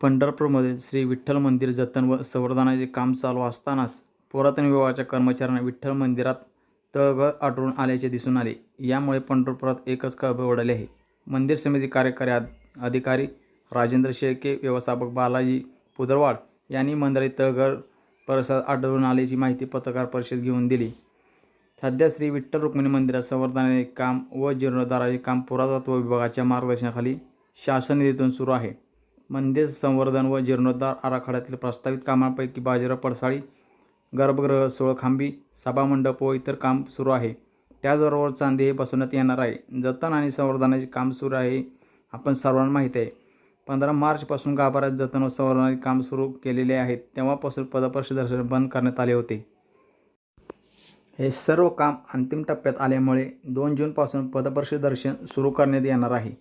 पंढरपूरमधील श्री विठ्ठल मंदिर जतन व संवर्धनाचे काम चालू असतानाच पुरातन विभागाच्या कर्मचाऱ्यांना विठ्ठल मंदिरात तळगळ आढळून आल्याचे दिसून आले. यामुळे पंढरपुरात एकच खळबळ उडाली आहे. मंदिर समिती कार्यकारी अधिकारी राजेंद्र शेळके व्यवस्थापक बालाजी पुदरवाड यांनी मंदिरात तळघर परिसरात आढळून आल्याची माहिती पत्रकार परिषद घेऊन दिली. सध्या श्री विठ्ठल रुक्मिणी मंदिरात संवर्धनाचे काम व जीर्णोद्धाराचे काम पुरातत्व विभागाच्या मार्गदर्शनाखाली शासन निधीतून सुरू आहे. मंदिर संवर्धन व जीर्णोद्धार आराखड्यातील प्रस्तावित कामांपैकी बाजीराव पडसाळी गर्भगृह सोळखांबी सभामंडप व इतर काम सुरू आहे. त्याचबरोबर चांदी हे बसवण्यात येणार आहे. जतन आणि संवर्धनाचे काम सुरू आहे आपण सर्वांना माहीत आहे. पंधरा मार्चपासून गाभाऱ्यात जतन व संवर्धनाचे काम सुरू केलेले आहेत. तेव्हापासून पदपर्श दर्शन बंद करण्यात आले होते. हे सर्व काम अंतिम टप्प्यात आल्यामुळे दोन जूनपासून पदपर्श दर्शन सुरू करण्यात येणार आहे.